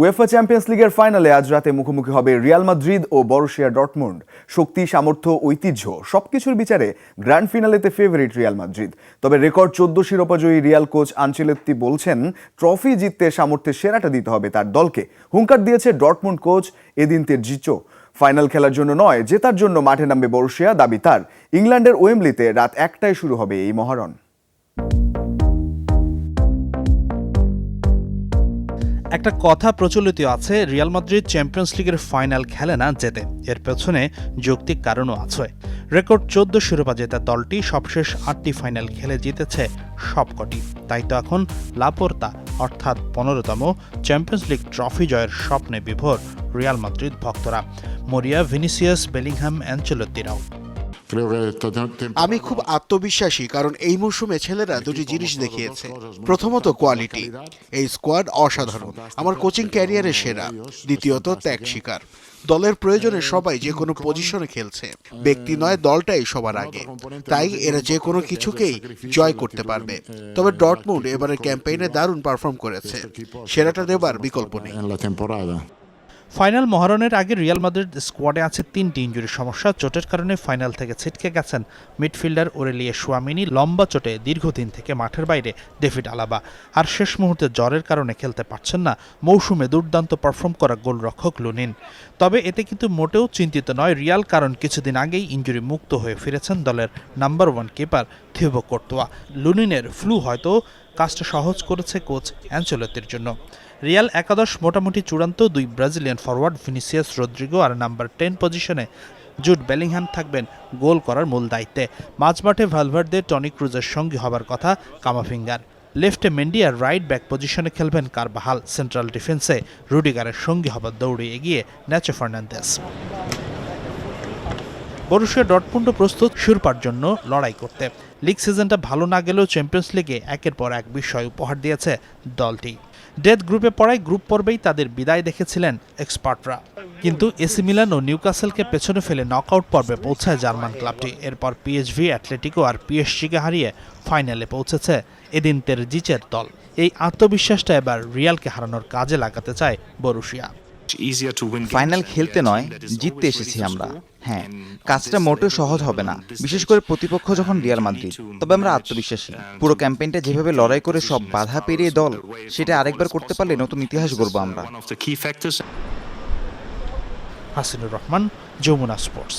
UEFA champions লিগের ফাইনালে আজ রাতে মুখোমুখি হবে রিয়াল মাদ্রিদ ও বরুশিয়া ডটমুন্ড শক্তি, সামর্থ্য, ঐতিহ্য সবকিছুর বিচারে গ্র্যান্ড ফিনালেতে ফেভারিট রিয়াল মাদ্রিদ তবে রেকর্ড চোদ্দ শিরোপাজয়ী রিয়াল কোচ আনচেলত্তি বলছেন ট্রফি জিততে সামর্থ্যের সেরাটা দিতে হবে তার দলকে। হুঙ্কার দিয়েছে ডটমুন্ড কোচ এদিন জিচো ফাইনাল খেলার জন্য নয়, জেতার জন্য মাঠে নামবে বরুশিয়া দাবি তার। ইংল্যান্ডের ওয়েমলিতে রাত একটায় শুরু হবে এই মহারণ। একটা কথা প্রচলিত আছে, রিয়াল মাদ্রিদ চ্যাম্পিয়ন্স লিগের ফাইনাল খেলে না জেতে। এর পেছনে যৌক্তিক কারণও আছে। রেকর্ড চোদ্দ শিরোপা জেতা দলটি, সবশেষ আটটি ফাইনাল খেলে জিতেছে সবকটি। তাই তো এখন লাপোর্তা, অর্থাৎ পনেরোতম চ্যাম্পিয়ন্স লিগ ট্রফি জয়ের স্বপ্নে বিভোর রিয়াল মাদ্রিদ ভক্তরা। মরিয়া, ভিনিসিয়াস, বেলিংহাম, অ্যাঞ্চেলত্তিরাও। আমি খুব আত্মবিশ্বাসী কারণ এই মৌসুমে ছেলেরা দুটি জিনিস দেখিয়েছে। প্রথমত কোয়ালিটি এই স্কোয়াড অসাধারণ। আমার কোচিং ক্যারিয়ারে সেরা। দ্বিতীয়ত ত্যাগ শিকার। দলের প্রয়োজনে সবাই যে কোনো পজিশনে খেলছে। ব্যক্তি নয় দলটাই সবার আগে। তাই এরা যে কোনো কিছুকেই জয় করতে পারবে। তবে ডটমুন্ড এবারের ক্যাম্পেইনে দারুণ পারফর্ম করেছে। সেরাটা দেবার বিকল্প নেই। ফাইনাল মহারণের আগে রিয়াল মাদ্রিদ স্কোয়াডে আছে তিনটি ইঞ্জুরির সমস্যা। চোটের কারণে ফাইনাল থেকে ছিটকে গেছেন মিডফিল্ডার ওরেলিয়ে সুয়ামিনি, লম্বা চোটে দীর্ঘদিন থেকে মাঠের বাইরে ডেভিড আলাবা। আর শেষ মুহূর্তে জ্বরের কারণে খেলতে পারছেন না, মৌসুমে দুর্দান্ত পারফর্ম করা গোলরক্ষক লুনিন। তবে এতে কিন্তু মোটেও চিন্তিত নয়, রিয়াল কারণ কিছুদিন আগেই ইঞ্জুরি মুক্ত হয়ে ফিরেছেন দলের number one keeper Thibaut Courtois. লুনিনের flu হয়তো কাজটা সহজ করেছে কোচ অ্যাঞ্চলতির জন্য। রিয়াল একাদশ মোটামুটি চূড়ান্ত দুই ব্রাজিলিয়ান ফরওয়ার্ড ভিনিসিয়াস রদ্রিগো আর নাম্বার টেন পজিশনে জুট বেলিংহ্যাম থাকবেন গোল করার মূল দায়িত্বে। মাঝমাঠে ভালভার্দে টনি ক্রুজের সঙ্গী হবার কথা কামাফিঙ্গার। লেফটে মেন্ডি আর রাইট ব্যাক পজিশনে খেলবেন কারবাহাল। সেন্ট্রাল ডিফেন্সে রুডিগারের সঙ্গী হবার দৌড়ে এগিয়ে ন্যাচো ফার্নান্দেস। বরুশিয়া ডটপুন্ড প্রস্তুত শিরোপার জন্য লড়াই করতে। লিগ সিজনটা ভালো না গেলেও চ্যাম্পিয়ন্স লিগে একের পর এক বিষয় উপহার দিয়েছে দলটি। ডেথ গ্রুপে পড়ায় গ্রুপ পর্বেই তাদের বিদায় দেখেছিলেন এক্সপার্টরা। কিন্তু এসি মিলান ও নিউকাসেলকে পেছনে ফেলে নকআউট পর্বে পৌঁছায় জার্মান ক্লাবটি। এরপর পিএসভি অ্যাথলেটিকো আর পিএসজিকে হারিয়ে ফাইনালে পৌঁছেছে এদিন তের তেরজিচের দল। এই আত্মবিশ্বাসটা এবার রিয়ালকে হারানোর কাজে লাগাতে চায় বরুশিয়া ফাইনাল খেলতে নয় জিততে এসেছি আমরা। হ্যাঁ কাজটা মোটেও সহজ হবে না। বিশেষ করে প্রতিপক্ষ যখন রিয়াল মাদ্রিদ তবে আমরা আত্মবিশ্বাসী। পুরো ক্যাম্পেইনটা যেভাবে লড়াই করে সব বাধা পেরিয়ে দল সেটা আরেকবার করতে পারলে নতুন ইতিহাস গড়ব আমরা। হাসিনুর রহমান যমুনা স্পোর্টস